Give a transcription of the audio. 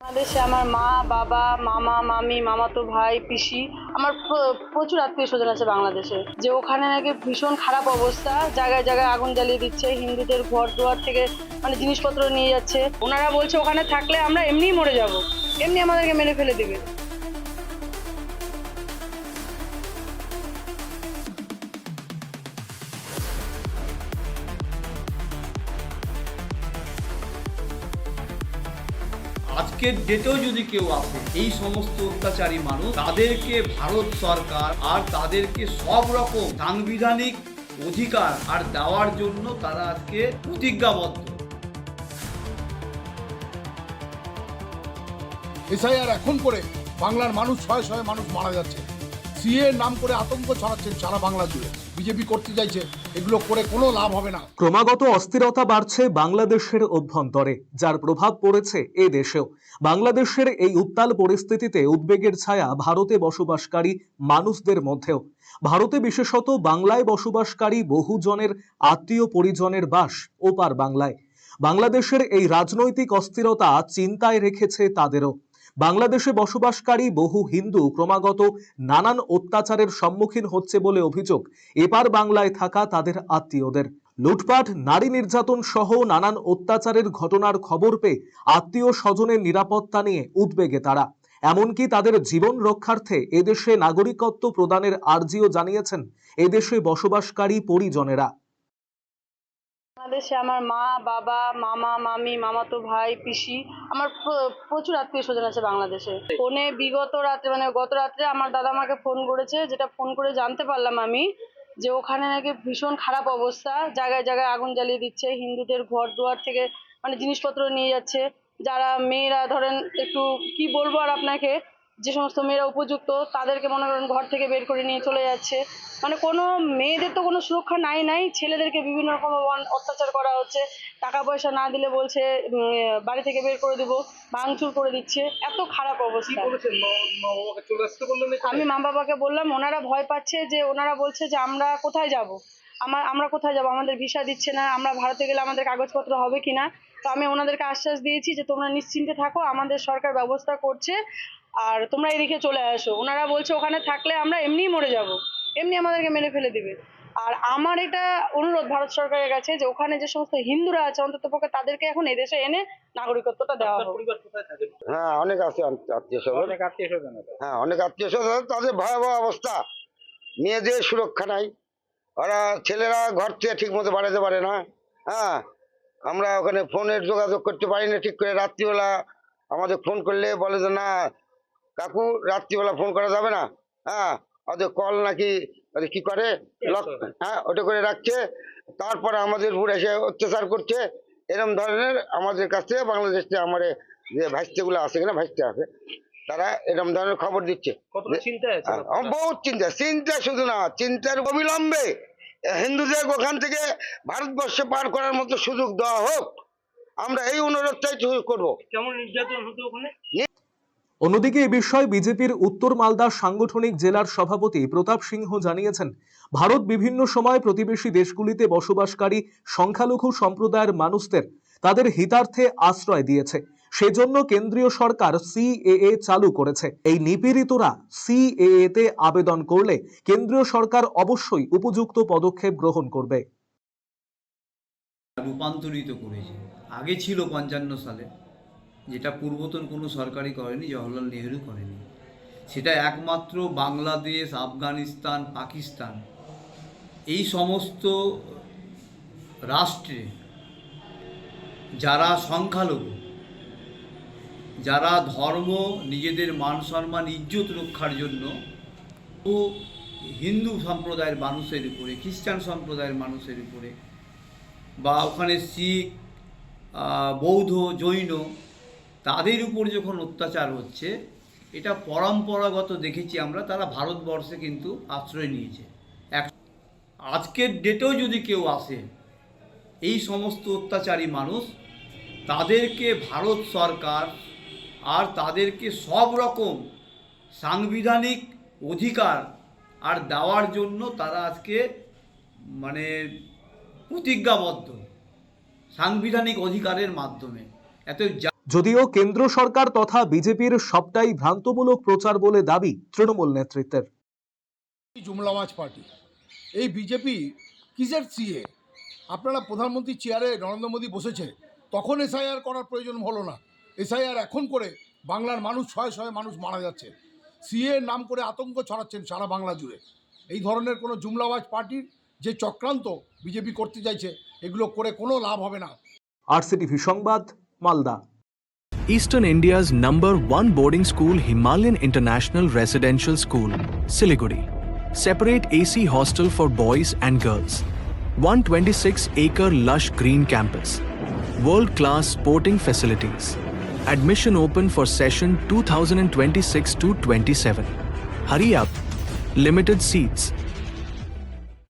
বাংলাদেশে আমার মা, বাবা, মামা, মামি, মামাতো ভাই, পিসি, আমার প্রচুর আত্মীয় স্বজন আছে বাংলাদেশে। যে ওখানে নাকি ভীষণ খারাপ অবস্থা, জায়গায় জায়গায় আগুন জ্বালিয়ে দিচ্ছে, হিন্দুদের ঘর দুয়ার থেকে মানে জিনিসপত্র নিয়ে যাচ্ছে। ওনারা বলছে, ওখানে থাকলে আমরা এমনিই মরে যাব। এমনি আমাদেরকে মেরে ফেলে দেবে। আজকের ডেটেও যদি কেউ আসে, এই সমস্ত অত্যাচারী মানুষ, তাদেরকে ভারত সরকার আর তাদেরকে সব রকম সাংবিধানিক অধিকার আর দেওয়ার জন্য তারা আজকে প্রতিজ্ঞাবদ্ধ। এসআইআর এখন করে বাংলার মানুষ ছয় ছয় মানুষ মারা যাচ্ছে। সিএ নাম করে আতঙ্ক ছড়াচ্ছেন সারা বাংলা জুড়ে। বিজেপি করতে চাইছে, এগুলো করে কোনো লাভ হবে না। ক্রমাগত অস্থিরতা বাড়ছে বাংলাদেশের অভ্যন্তরে, যার প্রভাব পড়েছে এ দেশেও। বাংলাদেশের এই উত্তাল পরিস্থিতিতে উদ্বেগের ছায়া ভারতে বসবাসকারী মানুষদের মধ্যেও। ভারতে বিশেষত বাংলায় বসবাসকারী বহুজনের আত্মীয় পরিজনের বাস ওপার বাংলায়। বাংলাদেশের এই রাজনৈতিক অস্থিরতা চিন্তায় রেখেছে তাদেরও। বাংলাদেশে বসবাসকারী বহু হিন্দু ক্রমাগত নানান অত্যাচারের সম্মুখীন হচ্ছে বলে অভিযোগ। এপার বাংলায় থাকা তাদের আত্মীয়দের। লুটপাট, নারী নির্যাতন সহ নানান অত্যাচারের ঘটনার খবর পেয়ে আত্মীয় স্বজনের নিরাপত্তা নিয়ে উদ্বেগে তারা। এমনকি তাদের জীবন রক্ষার্থে এদেশে নাগরিকত্ব প্রদানের আর্জিও জানিয়েছেন এদেশে বসবাসকারী পরিজনেরা। বাংলাদেশে আমার মা, বাবা, মামা, মামি, মামাতো ভাই, পিসি, আমার প্রচুর আত্মীয় স্বজন আছে বাংলাদেশে। ফোনে বিগত রাত্রে মানে গত রাত্রে আমার দাদা আমাকে ফোন করেছে, যেটা ফোন করে জানতে পারলাম আমি, যে ওখানে নাকি ভীষণ খারাপ অবস্থা, জায়গায় জায়গায় আগুন জ্বালিয়ে দিচ্ছে, হিন্দুদের ঘর দুয়ার থেকে মানে জিনিসপত্র নিয়ে যাচ্ছে, যারা মেয়েরা ধরেন একটু, কি বলব আর আপনাকে যে সমস্ত মেয়েরা উপযুক্ত তাদেরকে মনে করেন ঘর থেকে বের করে নিয়ে চলে যাচ্ছে। মানে কোনো মেয়েদের তো কোনো সুরক্ষা নাই নাই। ছেলেদেরকে বিভিন্ন রকম অত্যাচার করা হচ্ছে। টাকা পয়সা না দিলে বলছে বাড়ি থেকে বের করে দেবো ভাঙচুর করে দিচ্ছে। এত খারাপ অবস্থা। আমি মা বাবাকে বললাম ওনারা ভয় পাচ্ছে যে ওনারা বলছে যে আমরা কোথায় যাব? আমার আমরা কোথায় যাব? আমাদের ভিসা দিচ্ছে না। আমরা ভারতে গেলে আমাদের কাগজপত্র হবে কিনা? তো আমি ওনাদেরকে আশ্বাস দিয়েছি যে তোমরা নিশ্চিন্তে থাকো। আমাদের সরকার ব্যবস্থা করছে। আর তোমরা এদিকে চলে আসো। ওনারা বলছে ওখানে থাকলে আমরা এমনিই মরে যাব। এমনি আমাদেরকে মেরে ফেলে দিবে। আর আমার এটা অনুরোধ ভারত সরকারের কাছে যে ওখানে যে সমস্ত হিন্দুরা আছে অন্তত পক্ষে তাদেরকে এখন এদেশে এনে নাগরিকত্বটা দেওয়া হোক। হ্যাঁ অনেক আছে আত্মীয় স্বজন। অনেক আত্মীয় স্বজন আছে। হ্যাঁ অনেক আত্মীয় স্বজন তাদের ভয়াবহ অবস্থা। মেয়েদের সুরক্ষা নাই। ওরা ছেলেরা ঘর থেকে ঠিক মতো বাড়াতে পারে না। হ্যাঁ আমরা ওখানে ফোনের যোগাযোগ করতে পারি না ঠিক করে। রাত্রিবেলা আমাদের ফোন করলে বলে যে না কাকু রাত্রিবেলা ফোন করা যাবে না? হ্যাঁ ওদের কল নাকি কি করে? লক হ্যাঁ ওটা করে রাখছে। তারপরে আমাদের উপর এসে অত্যাচার করছে। এরম ধরনের আমাদের কাছ থেকে বাংলাদেশ থেকে আমার যে ভাইস্তেগুলো আছে কিনা ভাইস্তে আছে তারা এরম ধরনের খবর দিচ্ছে। আমার বহুত চিন্তা চিন্তা শুধু না চিন্তার অবিলম্বে হিন্দুদের ওখান থেকে ভারতবর্ষে পার করার মতো সুযোগ দেওয়া হোক। আমরা এই অনুরোধটাই করব। কেমন নির্যাতন হতো ওখানে? অন্যদিকে এ বিষয়ে বিজেপির উত্তর মালদা সাংগঠনিক জেলার সভাপতি প্রতাপ সিংহ জানিয়েছেন, ভারত বিভিন্ন সময় প্রতিবেশী দেশগুলিতে বসবাসকারী সংখ্যালঘু সম্প্রদায়ের মানুষদের তাদের হিতার্থে আশ্রয় দিয়েছে। সেজন্য কেন্দ্রীয় সরকার সিএএ চালু করেছে। এই নিপীড়িতরা সিএএ তে আবেদন করলে কেন্দ্রীয় সরকার অবশ্যই উপযুক্ত পদক্ষেপ গ্রহণ করবে। রূপান্তরিত করেছে। আগে ছিল পঞ্চান্ন সালে। যেটা পূর্বতন কোনো সরকারই করেনি, জওহরলাল নেহরু করেনি। সেটা একমাত্র বাংলাদেশ, আফগানিস্তান, পাকিস্তান। এই সমস্ত রাষ্ট্রে যারা সংখ্যালঘু, যারা ধর্ম, নিজেদের মান সম্মান, ইজ্জত রক্ষার জন্য ও হিন্দু সম্প্রদায়ের মানুষের উপরে, খ্রিস্টান সম্প্রদায়ের মানুষের উপরে বা ওখানে শিখ বৌদ্ধ, জৈন তাদের উপর যখন অত্যাচার হচ্ছে, এটা পরম্পরাগত দেখেছি আমরা, তারা ভারতবর্ষে কিন্তু আশ্রয় নিয়েছে। এক আজকের ডেটেও যদি কেউ আসে, এই সমস্ত অত্যাচারী মানুষ, তাদেরকে ভারত সরকার আর তাদেরকে সব রকম সাংবিধানিক অধিকার আর দেওয়ার জন্য তারা আজকে মানে প্রতিজ্ঞাবদ্ধ, সাংবিধানিক অধিকারের মাধ্যমে। এত যদিও কেন্দ্র সরকার তথা বিজেপির সবটাই ভ্রান্তমূলক প্রচার বলে দাবি তৃণমূল নেতৃত্বের। জুমলামাজ পার্টি এই বিজেপি কিসের সিএ? আপনারা প্রধানমন্ত্রী চেয়ারে নরেন্দ্র মোদী বসেছে তখন এসআইআর করার প্রয়োজন হলো না। এসআইআর এখন করে বাংলার মানুষ শয়ে শয়ে মানুষ মারা যাচ্ছে। সিএ নাম করে আতঙ্ক ছড়াচ্ছেন সারা বাংলা জুড়ে। এই ধরনের কোনো জুমলাবাজ পার্টির যে চক্রান্ত বিজেপি করতে চাইছে এগুলো করে কোনো লাভ হবে না। আরসিটিভি সংবাদ Malda. Eastern India's number one boarding school, Himalayan International Residential School, Siliguri. Separate AC hostel for boys and girls. 126 acre lush green campus. World class sporting facilities. Admission open for session 2026 to 27. Hurry up. Limited seats.